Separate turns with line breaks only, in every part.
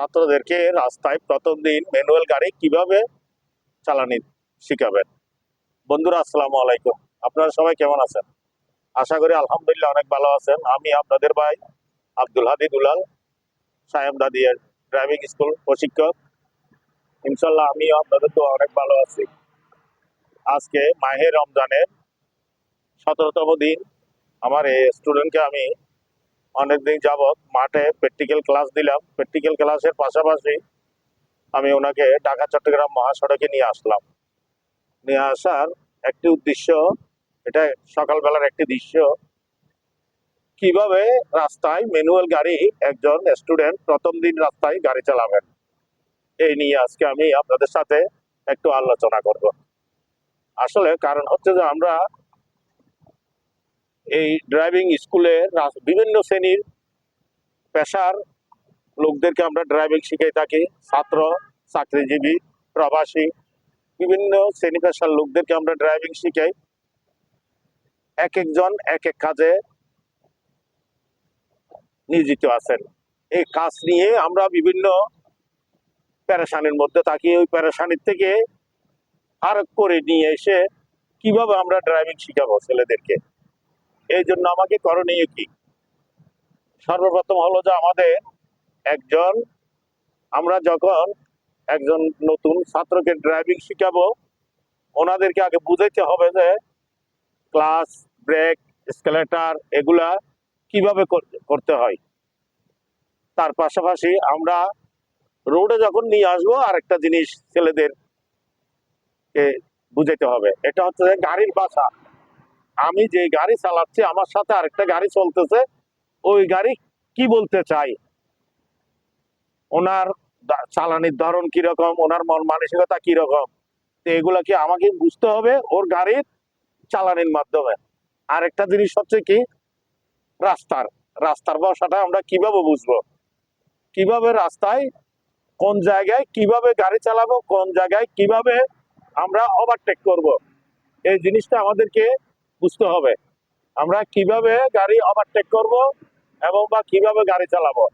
ছাত্রদেরকে রাস্তায় প্রথম দিন ম্যানুয়াল গাড়ি কীভাবে চালানি শিখাবেন? বন্ধুরা, আসসালামু আলাইকুম। আপনারা সবাই কেমন আছেন? আশা করি আলহামদুলিল্লাহ অনেক ভালো আছেন। আমি আপনাদের ভাই আব্দুল হাদি দুলাল, সায়েম দাদিয়ার ড্রাইভিং স্কুল প্রশিক্ষক। ইনশাল্লাহ আমিও আপনাদের তো অনেক ভালো আছি। আজকে মাহে রমজানের সতেরোতম দিন। আমার এই স্টুডেন্টকে আমি অনেকদিন যাবৎ মাঠে প্র্যাকটিক্যাল ক্লাস দিলাম। প্র্যাকটিক্যাল ক্লাসের পাশাপাশি আমি ওনাকে ঢাকা, চট্টগ্রাম মহাসড়কে নিয়ে আসলাম। নিয়ে আসার একটি উদ্দেশ্য, এটা সকালবেলার একটি দৃশ্য, কীভাবে রাস্তায় ম্যানুয়াল গাড়ি একজন স্টুডেন্ট প্রথম দিন রাস্তায় গাড়ি চালাবেন। এই নিয়ে আজকে আমি আপনাদের সাথে একটু আলোচনা করব। আসলে কারণ হচ্ছে যে আমরা এই ড্রাইভিং স্কুলে বিভিন্ন শ্রেণির পেশার লোকদেরকে আমরা ড্রাইভিং শিখিয়ে থাকি। ছাত্র, চাকরিজীবী, প্রবাসী, বিভিন্ন শ্রেণি পেশার লোকদেরকে আমরা ড্রাইভিং শিখাই। এক একজন এক এক কাজে নিয়োজিত আছেন। এই কাজ নিয়ে আমরা বিভিন্ন প্যারেশানির মধ্যে থাকি। ওই প্যারেশানির থেকে আর করে নিয়ে এসে কীভাবে আমরা ড্রাইভিং শিখাবো ছেলেদেরকে? এই জন্য আমাকে করণীয় কি? সর্বপ্রথম হলো যে আমাদের একজন, আমরা যখন একজন নতুন ছাত্রকে ড্রাইভিং শিখাবো, ওনাদেরকে আগে বুঝাইতে হবে যে ক্লাস ব্রেক স্কেলেটার এগুলা কীভাবে করতে হয়। তার পাশাপাশি আমরা রোডে যখন নিয়ে আসব, আরেকটা জিনিস ছেলেদের বুঝাইতে হবে। এটা হচ্ছে গাড়ির বাসা। আমি যে গাড়ি চালাচ্ছি, আমার সাথে আরেকটা গাড়ি চলতেছে, ওই গাড়ি কি বলতে চাই? ওনার চালানির ধরন কীরকম, ওনার মন মানসিকতা কীরকম? এগুলা কি আমাকে বুঝতে হবে ওর গাড়ির চালানির মাধ্যমে? আরেকটা জিনিস হচ্ছে কি, রাস্তার রাস্তার বসাটা আমরা কীভাবে বুঝব? কীভাবে রাস্তায়, কোন জায়গায় কীভাবে গাড়ি চালাবো, কোন জায়গায় কীভাবে আমরা ওভারটেক করব? এই জিনিসটা আমাদেরকে বুঝতে হবে। আমরা কীভাবে গাড়ি ওভারটেক করব এবং বা কীভাবে গাড়ি চালাবো।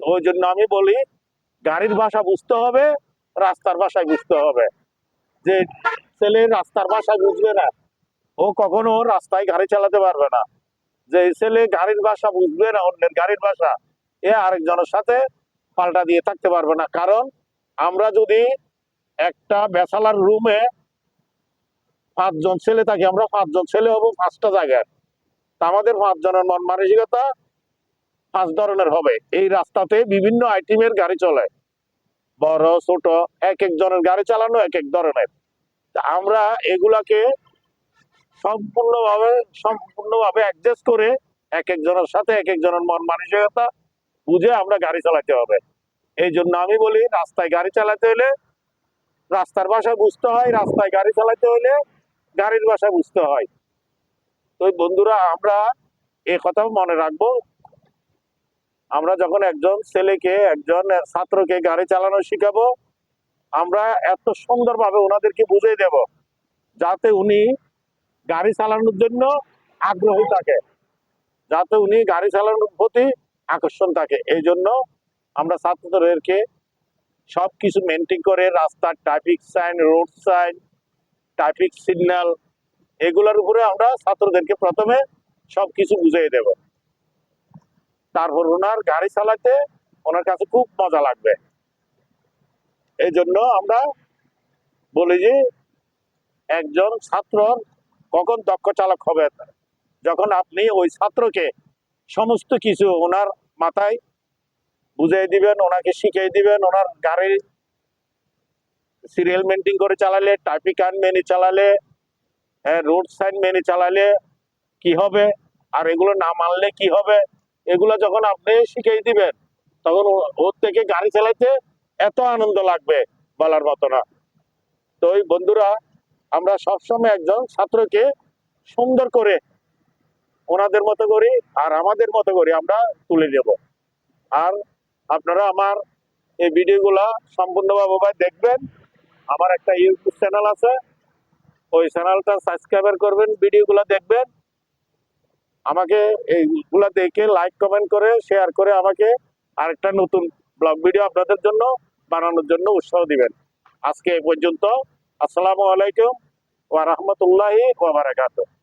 ওই জন্য আমি বলি, গাড়ির ভাষা বুঝতে হবে, রাস্তার ভাষায় বুঝতে হবে। যে ছেলে রাস্তার ভাষা বুঝবে না, ও কখনো রাস্তায় গাড়ি চালাতে পারবে না। যে ছেলে গাড়ির ভাষা বুঝবে না, অন্যের গাড়ির ভাষা, এ আরেকজনের সাথে পাল্টা দিয়ে থাকতে পারবে না। কারণ আমরা যদি একটা বেসালার রুমে পাঁচজন ছেলে থাকি, আমরা পাঁচজন ছেলে হব পাঁচটা জায়গার আমাদের পাঁচজনের মন মানসিকতা পাঁচ ধরনের হবে। এই রাস্তাতে বিভিন্ন আইটেমের গাড়ি চলে। বড়, ছোট, এক একজনের গাড়ি চালানো এক এক ধরনের। আমরা এগুলাকে সম্পূর্ণভাবে সম্পূর্ণভাবে অ্যাডজাস্ট করে এক একজনের সাথে এক একজনের মন মানসিকতা বুঝে আমরা গাড়ি চালাতে হবে। এই জন্য আমি বলি, রাস্তায় গাড়ি চালাতে হলে রাস্তার ভাষা বুঝতে হয়, রাস্তায় গাড়ি চালাতে হলে গাড়ির ভাষা বুঝতে হয়। তো বন্ধুরা, আমরা এ কথা মনে রাখব। আমরা যখন একজন ছেলেকে, একজন ছাত্রকে গাড়ি চালানো শিখাবো, আমরা এত সুন্দরভাবে ওনাদেরকে বুঝিয়ে দেব, যাতে উনি গাড়ি চালানোর জন্য আগ্রহী থাকে, যাতে উনি গাড়ি চালানোর প্রতি আকর্ষণ থাকে। এই জন্য আমরা ছাত্রদেরকে সব কিছু মেনটেন করে, রাস্তার traffic sign road sign traffic signal এগুলোর উপরে আমরা ছাত্রদেরকে প্রথমে সব কিছু বুঝিয়ে দেব। তারপর ওনার গাড়ি চালাতে ওনার কাছে খুব মজা লাগবে। এই জন্য আমরা বলি যে, একজন ছাত্র কখন দক্ষ চালক হবে? যখন আপনি ওই ছাত্রকে সমস্ত কিছু ওনার মাথায় বুঝিয়ে দিবেন, ওনাকে শিখিয়ে দিবেন, ওনার গাড়ির সিরিয়াল মেনটেন করে চালালে, ট্রাফিক আইন মেনে চালালে হ্যাঁ রোড সাইন মেনে চালালে কি হবে? আর এগুলো না মানলে কি হবে? এগুলো যখন আপনি শিখিয়ে দিবেন, তখন ওর থেকে গাড়ি চালাইতে এত আনন্দ লাগবে বলার মতো না। তো ওই বন্ধুরা, আমরা সবসময় একজন ছাত্রকে সুন্দর করে ওনাদের মতো করি আর আমাদের মতো করি আমরা তুলে নেব। আর আপনারা আমার এই ভিডিওগুলা সম্পূর্ণভাবে দেখবেন। আমার একটা ইউটিউব চ্যানেল আছে। ওই চ্যানেলটা সাবস্ক্রাইবার করবেন, ভিডিওগুলো দেখবেন। আমাকে এইগুলো দেখে লাইক কমেন্ট করে শেয়ার করে আমাকে আরেকটা নতুন ব্লগ ভিডিও আপনাদের জন্য বানানোর জন্য উৎসাহ দিবেন। আজকে এ পর্যন্ত। আসসালামু আলাইকুম ওয়া রাহমাতুল্লাহি ওয়া বারাকাতুহু।